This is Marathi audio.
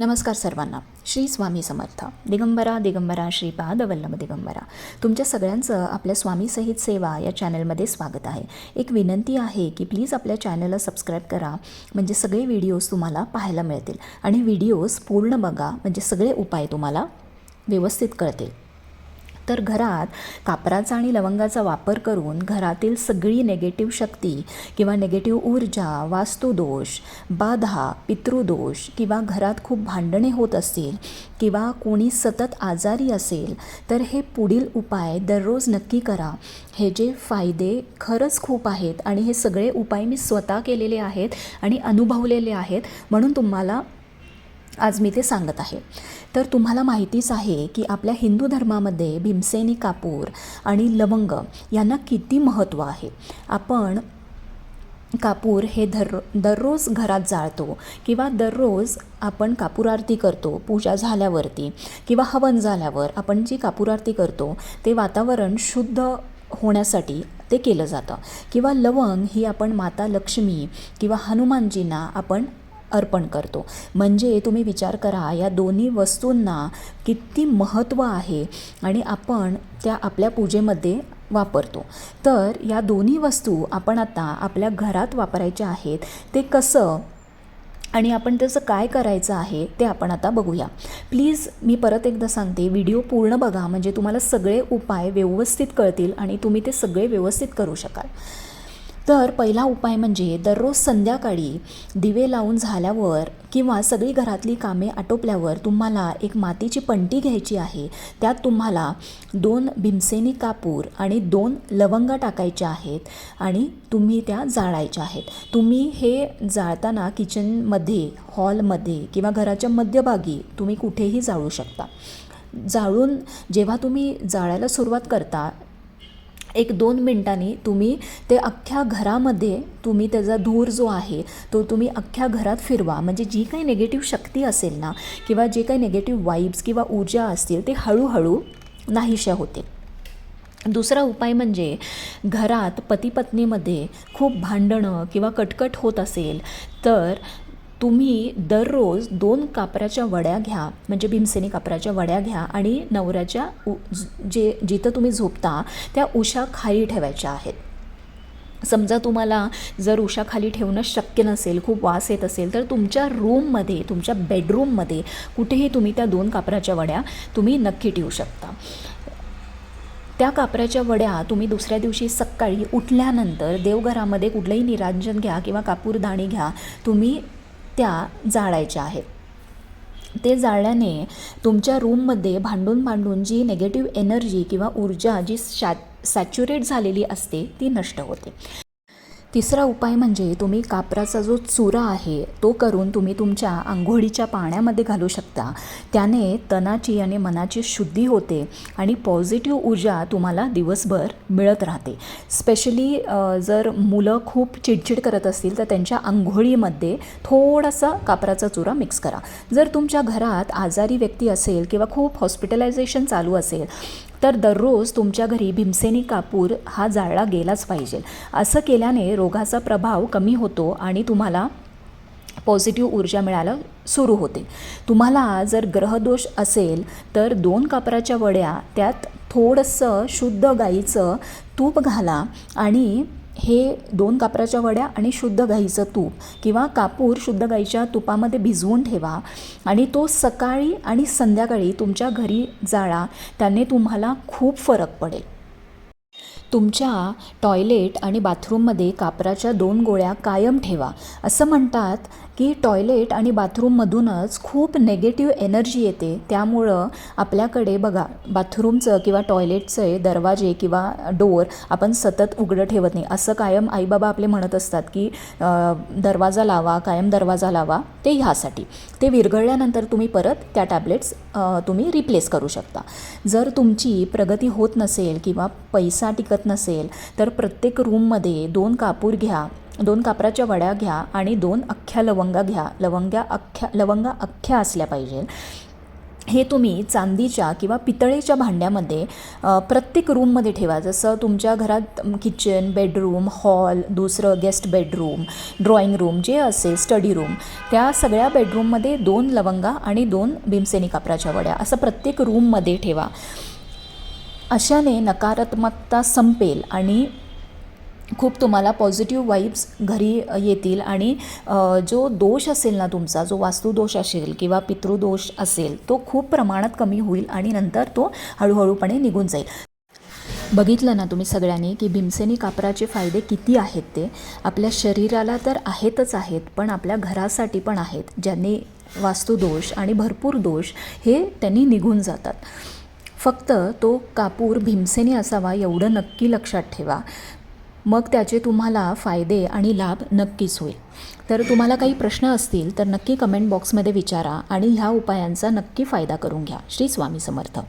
नमस्कार सर्वांना. श्री स्वामी समर्थ. दिगंबरा दिगंबरा श्रीपाद वल्लभ दिगंबरा. तुमच्या सगळ्यांचं आपल्या स्वामी सहित सेवा या चॅनलमध्ये स्वागत आहे. एक विनंती आहे की प्लीज आपल्या चॅनलला सबस्क्राईब करा. म्हणजे सगळे व्हिडिओज तुम्हाला पाहायला मिळतील. आणि व्हिडिओज पूर्ण बघा. म्हणजे सगळे उपाय तुम्हाला व्यवस्थित कळतील. तर घरात कापराचा आणि लवंगाचा वापर करून घरातील सगळी नेगेटिव्ह शक्ती किंवा नेगेटिव्ह ऊर्जा वास्तुदोष बाधा पितृदोष किंवा घरात खूप भांडणे होत असतील किंवा कोणी सतत आजारी असेल तर हे पुढील उपाय दररोज नक्की करा. हे जे फायदे खरंच खूप आहेत आणि हे सगळे उपाय मी स्वतः केलेले आहेत आणि अनुभवलेले आहेत म्हणून तुम्हाला आज मी ते सांगत आहे. तर तुम्हाला माहितीच आहे की आपल्या हिंदू धर्मामध्ये भीमसेनी कापूर आणि लवंग यांना किती महत्त्व आहे. आपण कापूर हे दर दररोज घरात जाळतो किंवा दररोज आपण कापूर आरती करतो पूजा झाल्यावरती किंवा हवन झाल्यावर आपण जी कापूर आरती करतो ते वातावरण शुद्ध होण्यासाठी ते केलं जातं. किंवा लवंग ही आपण माता लक्ष्मी किंवा हनुमानजींना आपण अर्पण करतो. म्हणजे तुम्ही विचार करा या दोन्ही वस्तूंना किती महत्त्व आहे आणि आपण त्या आपल्या पूजेमध्ये वापरतो. तर या दोन्ही वस्तू आपण आता आपल्या घरात वापरायच्या आहेत ते कसं आणि आपण त्याचं काय करायचं आहे ते आपण आता बघूया. प्लीज मी परत एकदा सांगते व्हिडिओ पूर्ण बघा म्हणजे तुम्हाला सगळे उपाय व्यवस्थित कळतील आणि तुम्ही ते सगळे व्यवस्थित करू शकाल. तर पहिला उपाय म्हणजे दररोज संध्याकाळी दिवे लावून झाल्यावर किंवा सगळी घरातली कामे आटोपल्यावर तुम्हाला एक मातीची पंटी घ्यायची आहे. त्यात तुम्हाला दोन भीमसेनी कापूर आणि दोन लवंगा टाकायच्या आहेत आणि तुम्ही त्या जाळायच्या आहेत. तुम्ही हे जाळताना किचनमध्ये हॉलमध्ये किंवा घराच्या मध्यभागी तुम्ही कुठेही जाळू शकता. जाळून जेव्हा तुम्ही जाळायला सुरुवात करता एक दोन मिनटांनी तुम्ही ते अख्ख्या घरामध्ये तुम्ही त्याचा धूर जो आहे तो तुम्ही अख्ख्या घरात फिरवा. म्हणजे जी काही निगेटिव्ह शक्ती असेल ना किंवा जे काही नेगेटिव्ह वाईब्स किंवा ऊर्जा असतील ते हळूहळू नाहीशा होते. दुसरा उपाय म्हणजे घरात पती पत्नीमध्ये खूप भांडणं किंवा कटकट होत असेल तर तुम्ही दररोज दोन कापराच्या वड्या घ्या म्हणजे भीमसेनी कापराच्या वड्या घ्या आणि नवऱ्याच्या उ जे जिथं तुम्ही झोपता त्या उशा खाली ठेवायच्या आहेत. समजा तुम्हाला जर उषा खाली ठेवणं शक्य नसेल खूप वास येत असेल तर तुमच्या रूममध्ये तुमच्या बेडरूममध्ये कुठेही तुम्ही त्या दोन कापराच्या वड्या तुम्ही नक्की ठेवू शकता. त्या कापराच्या वड्या तुम्ही दुसऱ्या दिवशी सकाळी उठल्यानंतर देवघरामध्ये कुठलंही निरांजन घ्या किंवा कापूरदाणी घ्या तुम्ही त्या जाळायच्या आहेत. ते जाळल्याने तुमच्या रूममध्ये भांडून भांडून जी नेगेटिव्ह एनर्जी किंवा ऊर्जा जी शॅ सॅच्युरेट झालेली असते ती नष्ट होते. तिसरा उपाय म्हणजे तुम्ही कापराचा जो चुरा आहे तो करून तुम्ही तुमच्या आंघोळीच्या पाण्यामध्ये घालू शकता. त्याने तनाची आणि मनाची शुद्धी होते आणि पॉझिटिव्ह ऊर्जा तुम्हाला दिवसभर मिळत राहते. स्पेशली जर मुलं खूप चिडचिड करत असतील तर त्यांच्या आंघोळीमध्ये थोडासा कापराचा चुरा मिक्स करा. जर तुमच्या घरात आजारी व्यक्ती असेल किंवा खूप हॉस्पिटलायझेशन चालू असेल तर दररोज तुमच्या घरी भीमसेनी कापूर हा जाळला गेलाच पाहिजे. असं केल्याने रोगाचा प्रभाव कमी होतो आणि तुम्हाला पॉझिटिव्ह ऊर्जा मिळायला सुरू होते. तुम्हाला जर ग्रहदोष असेल तर दोन कापराच्या वड्या त्यात थोडंसं शुद्ध गाईचं तूप घाला आणि हे दोन कापराच्या वड्या आणि शुद्ध गाईचं तूप किंवा कापूर शुद्ध गाईच्या तुपामध्ये भिजवून ठेवा. आणि तो सकाळी आणि संध्याकाळी तुमच्या घरी जाळा. त्याने तुम्हाला खूप फरक पडेल. तुमच्या टॉयलेट आणि बाथरूममध्ये कापराच्या दोन गोळ्या कायम ठेवा. असं म्हणतात की टॉयलेट आणि बाथरूममधूनच खूप नेगेटिव्ह एनर्जी येते. त्यामुळं आपल्याकडे बघा बाथरूमचं किंवा टॉयलेटचे दरवाजे किंवा डोअर आपण सतत उघडं ठेवत नाही. असं कायम आईबाबा आपले म्हणत असतात की दरवाजा लावा कायम दरवाजा लावा ते ह्यासाठी. ते विरघळल्यानंतर तुम्ही परत त्या टॅबलेट्स तुम्ही रिप्लेस करू शकता. जर तुमची प्रगती होत नसेल किंवा पैसा टिकत नसेल तर प्रत्येक रूममध्ये दोन कापूर घ्या. दोन कापराच्या वड्या घ्या आणि दोन अख्ख्या लवंगा घ्या. लवंग्या अख्ख्या लवंगा अख्ख्या असल्या पाहिजे. हे तुम्ही चांदीच्या किंवा पितळेच्या भांड्यामध्ये प्रत्येक रूममध्ये ठेवा. जसं तुमच्या घरात किचन बेडरूम हॉल दुसरं गेस्ट बेडरूम ड्रॉइंग रूम जे असेल स्टडी रूम त्या सगळ्या बेडरूममध्ये दोन लवंगा आणि दोन भीमसेनी कापराच्या वड्या. असं प्रत्येक रूममध्ये ठेवा. अशाने नकारात्मकता संपेल आणि खूप तुम्हाला पॉझिटिव्ह वाईब्स घरी येतील आणि जो दोष असेल ना तुमचा जो वास्तुदोष असेल किंवा पितृदोष असेल तो खूप प्रमाणात कमी होईल आणि नंतर तो हळूहळूपणे निघून जाईल. बघितलं ना तुम्ही सगळ्यांनी की भीमसेनी कापराचे फायदे किती आहेत ते? आपल्या शरीराला तर आहेतच आहेत पण आपल्या घरासाठी पण आहेत ज्यांनी वास्तुदोष आणि भरपूर दोष हे त्यांनी निघून जातात. फक्त तो कापूर भीमसेनी असावा एवढं नक्की लक्षात ठेवा. मग त्याचे तुम्हाला फायदे आणि लाभ नक्कीच होईल. तर तुम्हाला काही प्रश्न असतील तर नक्की कमेंट बॉक्समध्ये विचारा आणि ह्या उपायांचा नक्की फायदा करून घ्या. श्री स्वामी समर्थ.